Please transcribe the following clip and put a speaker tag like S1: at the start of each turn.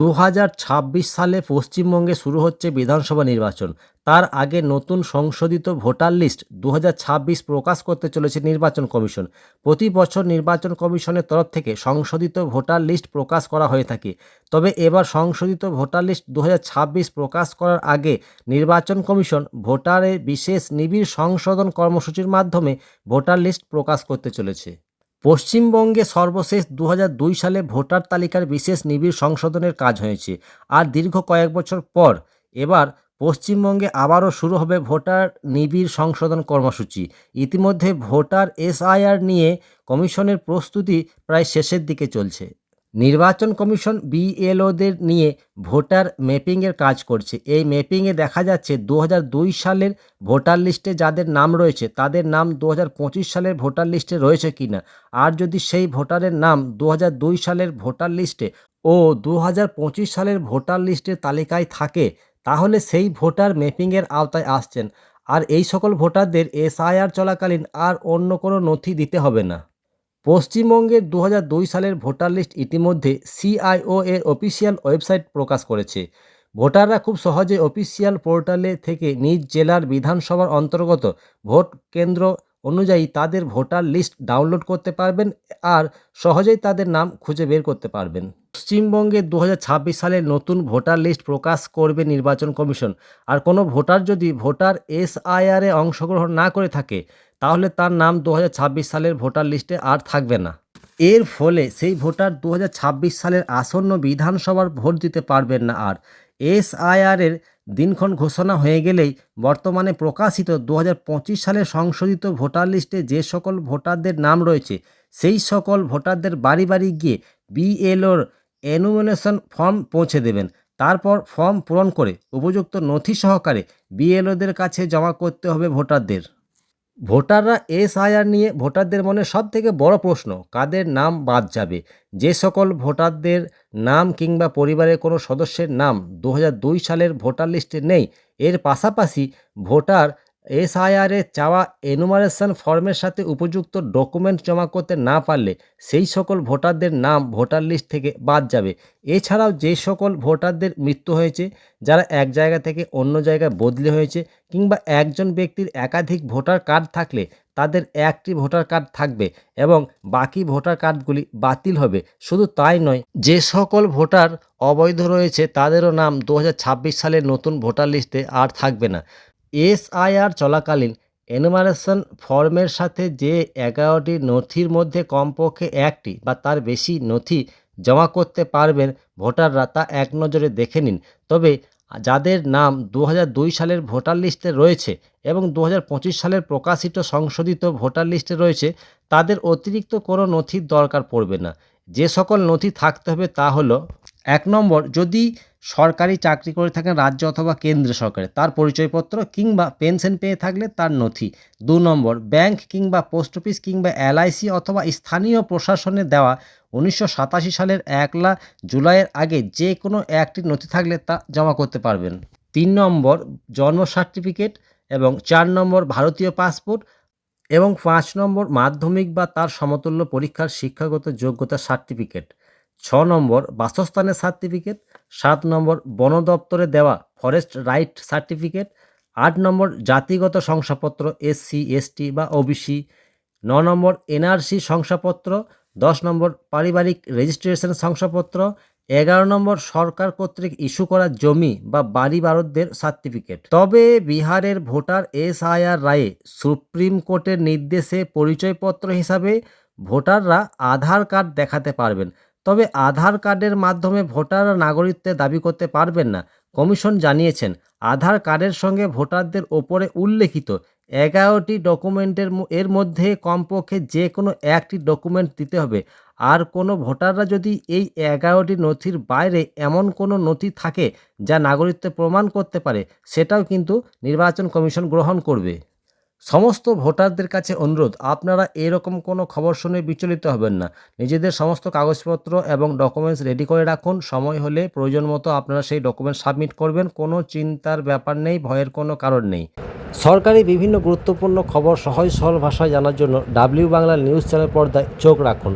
S1: দু হাজার ছাব্বিশ সালে পশ্চিমবঙ্গে শুরু হচ্ছে বিধানসভা নির্বাচন। তার আগে নতুন সংশোধিত ভোটার লিস্ট দু হাজার ছাব্বিশ প্রকাশ করতে চলেছে নির্বাচন কমিশন। প্রতি বছর নির্বাচন কমিশনের তরফ থেকে সংশোধিত ভোটার লিস্ট প্রকাশ করা হয়ে থাকে। তবে এবার সংশোধিত ভোটার লিস্ট দু হাজার ছাব্বিশ প্রকাশ করার আগে নির্বাচন কমিশন ভোটারের বিশেষ নিবিড় সংশোধন কর্মসূচির মাধ্যমে ভোটার লিস্ট প্রকাশ করতে চলেছে। পশ্চিমবঙ্গে সর্বশেষ দু দুই সালে ভোটার তালিকার বিশেষ নিবিড় সংশোধনের কাজ হয়েছে। আর দীর্ঘ কয়েক বছর পর এবার পশ্চিমবঙ্গে আবারও শুরু হবে ভোটার নিবিড় সংশোধন কর্মসূচি। ইতিমধ্যে ভোটার এসআইআর নিয়ে কমিশনের প্রস্তুতি প্রায় শেষের দিকে চলছে। নির্বাচন কমিশন বিএলওদের নিয়ে ভোটার ম্যাপিংয়ের কাজ করছে। এই ম্যাপিংয়ে দেখা যাচ্ছে দু হাজার দুই সালের ভোটার লিস্টে যাদের নাম রয়েছে, তাদের নাম দু হাজার পঁচিশ সালের ভোটার লিস্টে রয়েছে কিনা? আর যদি সেই ভোটারের নাম দু হাজার দুই সালের ভোটার লিস্টে ও দু হাজার পঁচিশ সালের ভোটার লিস্টের তালিকায় থাকে, তাহলে সেই ভোটার ম্যাপিংয়ের আওতায় আসছেন। আর এই সকল ভোটারদের এসআইআর চলাকালীন আর অন্য কোনো নথি দিতে হবে না। পশ্চিমবঙ্গের দু হাজার দুই সালের ভোটার লিস্ট ইতিমধ্যে সিআইও এর অফিসিয়াল ওয়েবসাইট প্রকাশ করেছে। ভোটাররা খুব সহজে অফিসিয়াল পোর্টালে থেকে নিজ জেলার বিধানসভার অন্তর্গত ভোট কেন্দ্র অনুযায়ী তাদের ভোটার লিস্ট ডাউনলোড করতে পারবেন আর সহজেই তাদের নাম খুঁজে বের করতে পারবেন। পশ্চিমবঙ্গে দু সালের নতুন ভোটার লিস্ট প্রকাশ করবে নির্বাচন কমিশন। আর কোনো ভোটার যদি ভোটার এসআইআরে অংশগ্রহণ না করে থাকে, তাহলে তার নাম দু হাজার ছাব্বিশ সালের ভোটার লিস্টে আর থাকবে না। এর ফলে সেই ভোটার দু হাজার ছাব্বিশ সালের আসন্ন বিধানসভার ভোট দিতে পারবেন না আর এসআইআরের দিনক্ষণ ঘোষণা হয়ে গেলেই বর্তমানে প্রকাশিত দু হাজার পঁচিশ সালে সংশোধিত ভোটার লিস্টে যে সকল ভোটারদের নাম রয়েছে, সেই সকল ভোটারদের বাড়ি বাড়ি গিয়ে বিএলওর এনুমিনেশন ফর্ম পৌঁছে দেবেন। তারপর ফর্ম পূরণ করে উপযুক্ত নথি সহকারে বিএলওদের কাছে জমা করতে হবে ভোটারদের। ভোটাররা এসআইআর নিয়ে ভোটারদের মনে সব থেকে বড় প্রশ্ন, কাদের নাম বাদ যাবে? যে সকল ভোটারদের নাম কিংবা পরিবারের কোনো সদস্যের নাম দু হাজার দুই সালের ভোটার লিস্টে নেই, এর পাশাপাশি ভোটার এসআইআরে চাওয়া এনুমারেশন ফর্মের সাথে উপযুক্ত ডকুমেন্ট জমা করতে না পারলে সেই সকল ভোটারদের নাম ভোটার লিস্ট থেকে বাদ যাবে। এছাড়াও যে সকল ভোটারদের মৃত্যু হয়েছে, যারা এক জায়গা থেকে অন্য জায়গায় বদলি হয়েছে কিংবা একজন ব্যক্তির একাধিক ভোটার কার্ড থাকলে তাদের একটি ভোটার কার্ড থাকবে এবং বাকি ভোটার কার্ডগুলি বাতিল হবে। শুধু তাই নয়, যে সকল ভোটার অবৈধ রয়েছে তাদেরও নাম দু হাজার ছাব্বিশ সালের নতুন ভোটার লিস্টে আর থাকবে না। এসআইআর চলাকালীন এনুমারেশন ফর্মের সাথে যে এগারোটি নথির মধ্যে কমপক্ষে একটি বা তার বেশি নথি জমা করতে পারবেন ভোটাররা তা এক নজরে দেখে নিন। তবে যাদের নাম দু হাজার দুই সালের ভোটার লিস্টে রয়েছে এবং দু হাজার পঁচিশ সালের প্রকাশিত সংশোধিত ভোটার লিস্টে রয়েছে, তাদের অতিরিক্ত কোনো নথির দরকার পড়বে না। যে সকল নথি থাকতে হবে তা হলো, এক নম্বর, যদি সরকারি চাকরি করে থাকেন রাজ্য অথবা কেন্দ্র সরকারে। তার পরিচয়পত্র কিংবা পেনশন পেয়ে থাকলে তার নথি। দু নম্বর, ব্যাংক কিংবা পোস্ট অফিস কিংবা এলআইসি অথবা স্থানীয় প্রশাসনে দেওয়া উনিশশো সাতাশি সালের একলা জুলাইয়ের আগে যে কোনো একটি নথি থাকলে তা জমা করতে পারবেন। তিন নম্বর, জন্ম সার্টিফিকেট এবং চার নম্বর, ভারতীয় পাসপোর্ট এবং পাঁচ নম্বর, মাধ্যমিক বা তার সমতুল্য পরীক্ষার শিক্ষাগত যোগ্যতা সার্টিফিকেট। ছ নম্বর, বাসস্থানের সার্টিফিকেট সাত নম্বর বন দপ্তরে দেওয়া ফরেস্ট রাইট সার্টিফিকেট আট নম্বর জাতিগত শংসাপত্র এসসি এসটি বা ওবিসি ন নম্বর এনআরসি শংসাপত্র, দশ নম্বর পারিবারিক রেজিস্ট্রেশন শংসাপত্র, এগারো নম্বর সরকার কর্তৃক ইস্যু করা জমি বা বাড়ি বারদদের সার্টিফিকেট তবে বিহারের ভোটার এসআইআর রায়ে সুপ্রিম কোর্টের নির্দেশে পরিচয়পত্র হিসাবে ভোটাররা আধার কার্ড দেখাতে পারবেন। তবে আধার কার্ডের মাধ্যমে ভোটাররা নাগরিকত্বের দাবি করতে পারবেন না, কমিশন জানিয়েছেন। আধার কার্ডের সঙ্গে ভোটারদের ওপরে উল্লেখিত এগারোটি ডকুমেন্টের এর মধ্যে কমপক্ষে যে কোনো একটি ডকুমেন্ট দিতে হবে। আর কোনো ভোটাররা যদি এই এগারোটি নথির বাইরে এমন কোনো নথি থাকে যা নাগরিকত্ব প্রমাণ করতে পারে, সেটাও কিন্তু নির্বাচন কমিশন গ্রহণ করবে। সমস্ত ভোটারদের কাছে অনুরোধ, আপনারা এরকম কোনো খবর শুনে বিচলিত হবেন না। নিজেদের সমস্ত কাগজপত্র এবং ডকুমেন্টস রেডি করে রাখুন। সময় হলে প্রয়োজন মতো আপনারা সেই ডকুমেন্টস সাবমিট করবেন। কোনো চিন্তার ব্যাপার নেই, ভয়ের কোনো কারণ নেই। সরকারি বিভিন্ন গুরুত্বপূর্ণ খবর সহজ সরল ভাষায় জানার জন্য ডাব্লিউ বাংলা নিউজ চ্যানেল পর্দায় চোখ রাখুন।